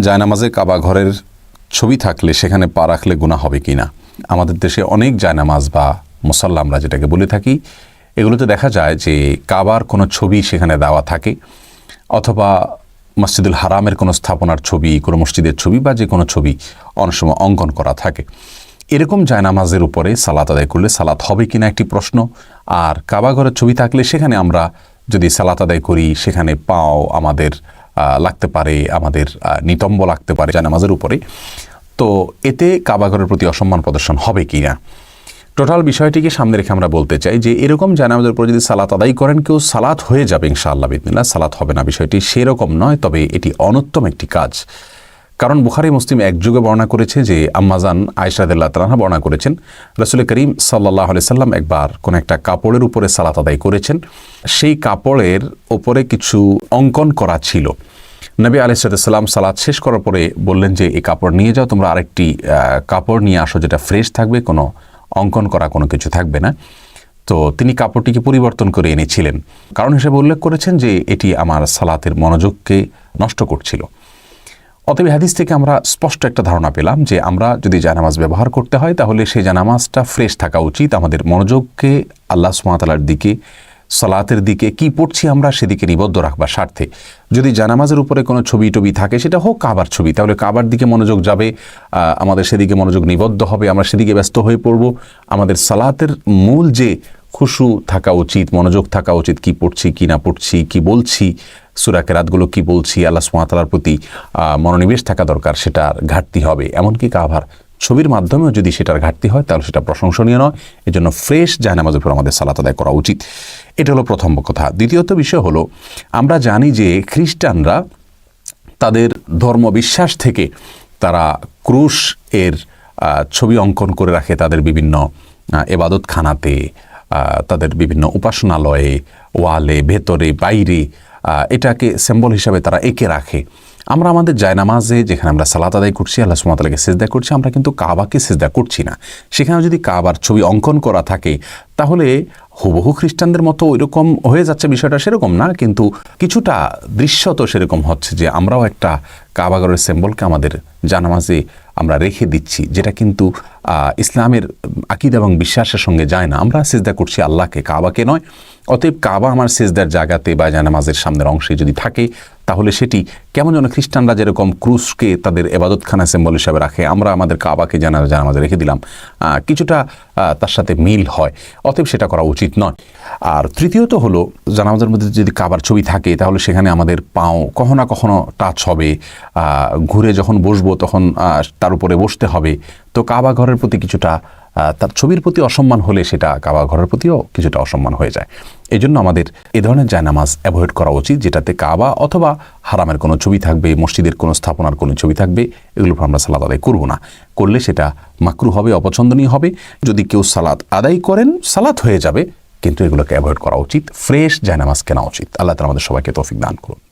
জায়নামাজে কাবা ঘরের ছবি থাকলে সেখানে পা রাখলে গুণা হবে কি না? আমাদের দেশে অনেক জায়নামাজ বা মুসাল্লা আমরা যেটাকে বলে থাকি, এগুলোতে দেখা যায় যে কাবার কোনো ছবি সেখানে দেওয়া থাকে, অথবা মসজিদুল হারামের কোনো স্থাপনার ছবি, কোনো মসজিদের ছবি বা যে কোনো ছবি অনেক সময় অঙ্কন করা থাকে। এরকম জায়নামাজের উপরে সালাত আদায় করলে সালাত হবে কিনা একটি প্রশ্ন। আর কাবাঘরের ছবি থাকলে সেখানে আমরা যদি সালাত আদায় করি, সেখানে পাও আমাদের লাগতে পারে, আমাদের নিতম্ব লাগতে পারে জানামাজের উপরে। তো এতে কাবাঘরের প্রতি অসম্মান প্রদর্শন হবে কি না টোটাল বিষয়টিকে সামনে রেখে আমরা বলতে চাই যে, এরকম জানামাজের উপর যদি সালাত আদায় করেন, কেউ সালাত হয়ে যাবে ইনশাআল্লাহ বিদিনা সালাত হবে না। বিষয়টি সেরকম নয়, তবে এটি অনুত্তম একটি কাজ। কারণ বুখারি মুসলিম একযুগে বর্ণনা করেছে যে আম্মাজান আয়সাদুল্লাহ তালাহা বর্ণনা করেছেন, রসুল করিম সাল্লাহ সাল্লাম একবার কোন একটা কাপড়ের উপরে সালাত আদায় করেছেন। সেই কাপড়ের ওপরে কিছু অঙ্কন করা ছিল। নবী আলিসাল্লাম সালাদ শেষ করার পরে বললেন যে, এই কাপড় নিয়ে যাও, তোমরা আরেকটি কাপড় নিয়ে আসো যেটা ফ্রেশ থাকবে, কোনো অঙ্কন করা কোনো কিছু থাকবে না। তো তিনি কাপড়টিকে পরিবর্তন করে এনেছিলেন। কারণ হিসেবে উল্লেখ করেছেন যে, এটি আমার সালাতের মনোযোগকে নষ্ট করছিল। অতএব হাদিস থেকে আমরা স্পষ্ট একটা ধারণা পেলাম যে আমরা যদি জানামাজ ব্যবহার করতে হয়, তাহলে সেই জানামাজটা ফ্রেশ থাকা উচিত। আমাদের মনোযোগকে আল্লাহ সুমাতালার দিকে, সালাতের দিকে কি পড়ছি আমরা সেদিকে নিবদ্ধ রাখবার স্বার্থে। যদি জানামাজের উপরে কোনো ছবি টবি থাকে, সেটা হোক কাবার ছবি, তাহলে কাবার দিকে মনোযোগ যাবে আমাদের সেদিকে মনোযোগ নিবদ্ধ হবে, আমরা সেদিকে ব্যস্ত হয়ে পড়ব। আমাদের সালাতের মূল যে খুশু থাকা উচিত মনোযোগ থাকা উচিত কি পড়ছি কি না পড়ছি কি বলছি সুরাকে রাতগুলো কি বলছি আল্লাহ সুমাতালার প্রতি মনোনিবেশ থাকা দরকার সেটার ঘাটতি হবে। এমনকি কাভার ছবির মাধ্যমেও যদি সেটার ঘাটতি হয় তাহলে সেটা প্রশংসনীয় নয়। এজন্য ফ্রেশ জায়নামাজের উপর আমাদের সালাত আদায় করা উচিত। এটা হলো প্রথম কথা। দ্বিতীয়ত বিষয় হলো আমরা জানি যে খ্রিস্টানরা তাদের ধর্ম বিশ্বাস থেকে তারা ক্রুশ এর ছবি অঙ্কন করে রাখে তাদের বিভিন্ন এবাদতখানাতে আহ, তাদের বিভিন্ন উপাসনালয়ে, ওয়ালে, ভেতরে, বাইরে এটাকে সিম্বল হিসাবে তারা একে রাখে। আমরা আমাদের জায়নামাজে যেখানে আমরা সালাত আদায় করছি, আল্লাহ সুমাতালাকে সেজদা করছি, আমরা কিন্তু কাবাকে সেজদা করছি না। সেখানে যদি কাবার ছবি অঙ্কন করা থাকে, তাহলে হুবহু খ্রিস্টানদের মতো ওইরকম হয়ে যাচ্ছে বিষয়টা সেরকম না, কিন্তু কিছুটা দৃশ্য তো সেরকম হচ্ছে যে আমরাও একটা কাবাগরের সিম্বলকে আমাদের জানামাজে আমরা রেখে দিচ্ছি, যেটা কিন্তু ইসলামের আকিদ এবং বিশ্বাসের সঙ্গে যায় না। আমরা সেজদা করছি আল্লাহকে, কাবাকে নয়। অতএব কাবা আমার সেজদার জায়গাতে বা জানামাজের সামনের অংশে যদি থাকে তাহলে সেটি কেমন যেন খ্রিস্টানরা যেরকম ক্রুশকে তাদের এবাদতখানা সিম্বল হিসাবে রাখে, আমরা আমাদের কাবাকে জানা জানামাজে রেখে দিলাম। কিছুটা তার সাথে মিল হয়, অতএব সেটা করা উচিত নয়। আর তৃতীয়ত হলো জানামাজের মধ্যে যদি কাবার ছবি থাকে, তাহলে সেখানে আমাদের পাও কখনো না কখনো টাচ হবে। ঘুরে যখন বসবো তখন তার উপরে বসতে হবে। তো কাবা ঘরের প্রতি কিছুটা তার ছবির প্রতি অসম্মান হলে সেটা কাবা ঘরের প্রতিও কিছুটা অসম্মান হয়ে যায়। এই জন্য আমাদের এ ধরনের জায়নামাজ অ্যাভয়েড করা উচিত, যেটাতে কাবা অথবা হারামের কোনো ছবি থাকবে, মসজিদের কোনো স্থাপনার কোনো ছবি থাকবে এগুলো আমরা সালাদ আদায় করব না। করলে সেটা মাকরু হবে, অপছন্দনীয় হবে। যদি কেউ সালাদ আদায় করেন, সালাত হয়ে যাবে, কিন্তু এগুলোকে অ্যাভয়েড করা উচিত। ফ্রেশ জায়নামাজ কেনা উচিত। আল্লাহ তালা আমাদের সবাইকে তৌফিক দান করুন।